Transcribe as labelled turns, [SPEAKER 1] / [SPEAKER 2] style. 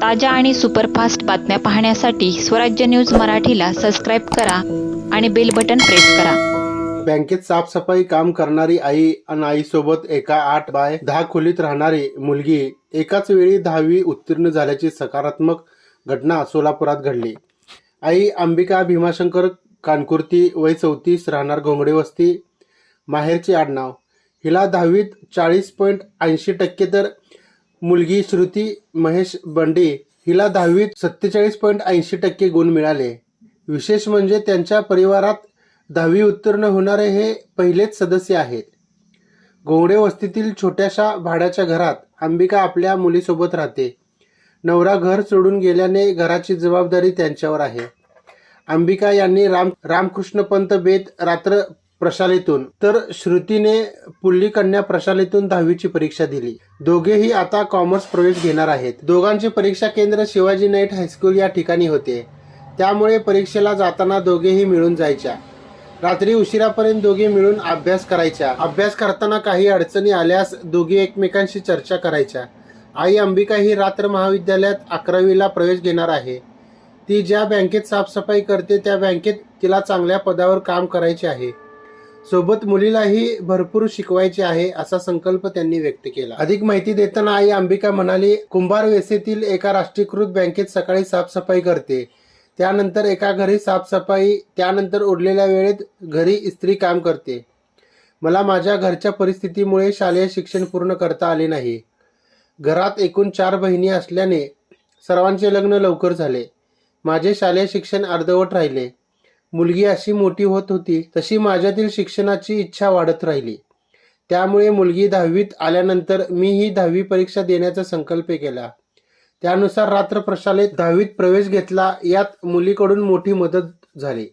[SPEAKER 1] ताज्या आणि सुपरफास्ट बातम्या पाहण्यासाठी स्वराज्य न्यूज मराठीला सबस्क्राईब करा आणि बेल बटन प्रेस करा.
[SPEAKER 2] बँकेत साफसफाई काम करणारी आई आणि आईसोबत एका आठ बाय दहा खोलीत राहणारी मुलगी एकाच वेळी दहावी उत्तीर्ण झाल्याची सकारात्मक घटना सोलापुरात घडली. आई अंबिका भीमाशंकर कानकुर्ती वय चौतीस राहणार घोंगडे वस्ती माहेरचे आडनाव. हिला दहावीत चाळीस पॉईंट ऐंशी टक्के तर मुलगी श्रुती महेश बंडे हिला दहावीत सत्तेचाळीस पॉईंट ऐंशी टक्के गुण मिळाले. विशेष म्हणजे त्यांच्या परिवारात दहावी उत्तीर्ण होणारे हे पहिलेच सदस्य आहेत. गोंगडे वस्तीतील छोट्याशा भाड्याच्या घरात अंबिका आपल्या मुलीसोबत राहते. नवरा घर सोडून गेल्याने घराची जबाबदारी त्यांच्यावर आहे. अंबिका यांनी राम रामकृष्ण पंत बेत रात्र प्रशालेतून. तर श्रुतीने पुल्ली कन्या प्रशालेतून दहावीची परीक्षा दिली. दोघेही आता कॉमर्स प्रवेश घेणार आहेत. दोघांचे परीक्षा केंद्र शिवाजी नाईट हायस्कूल या ठिकाणी होते. त्यामुळे परीक्षेला जाताना दोघेही मिळून जायच्या. रात्री उशिरापर्यंत दोघे मिळून अभ्यास करायच्या. अभ्यास करताना काही अडचणी आल्यास दोघे एकमेकांशी चर्चा करायच्या. आई अंबिका ही रात्र महाविद्यालयात अकरावीला प्रवेश घेणार आहे. ती ज्या बँकेत साफसफाई करते त्या बँकेत तिला चांगल्या पदावर काम करायचे आहे. सोबत मुलीलाही भरपूर शिकवायचे आहे असा संकल्प त्यांनी व्यक्त केला. अधिक माहिती देताना आई अंबिका म्हणाली कुंभार वेसेतील एका राष्ट्रीयकृत बँकेत सकाळी साफसफाई करते. त्यानंतर एका घरी साफसफाई त्यानंतर उरलेल्या वेळेत घरी इस्त्री काम करते. मला माझ्या घरच्या परिस्थितीमुळे शालेय शिक्षण पूर्ण करता आले नाही. घरात एकूण चार बहिणी असल्याने सर्वांचे लग्न लवकर झाले. माझे शालेय शिक्षण अर्धवट राहिले. मुलगी अशी मोठी होत होती तशी माझ्यातील शिक्षणाची इच्छा वाढत राहिली. त्यामुळे मुलगी दहावीत आल्यानंतर मी ही दहावी परीक्षा देण्याचा संकल्प केला. त्यानुसार रात्र प्रशालेत दहावीत प्रवेश घेतला यात मुलीकडून मोठी मदत झाली.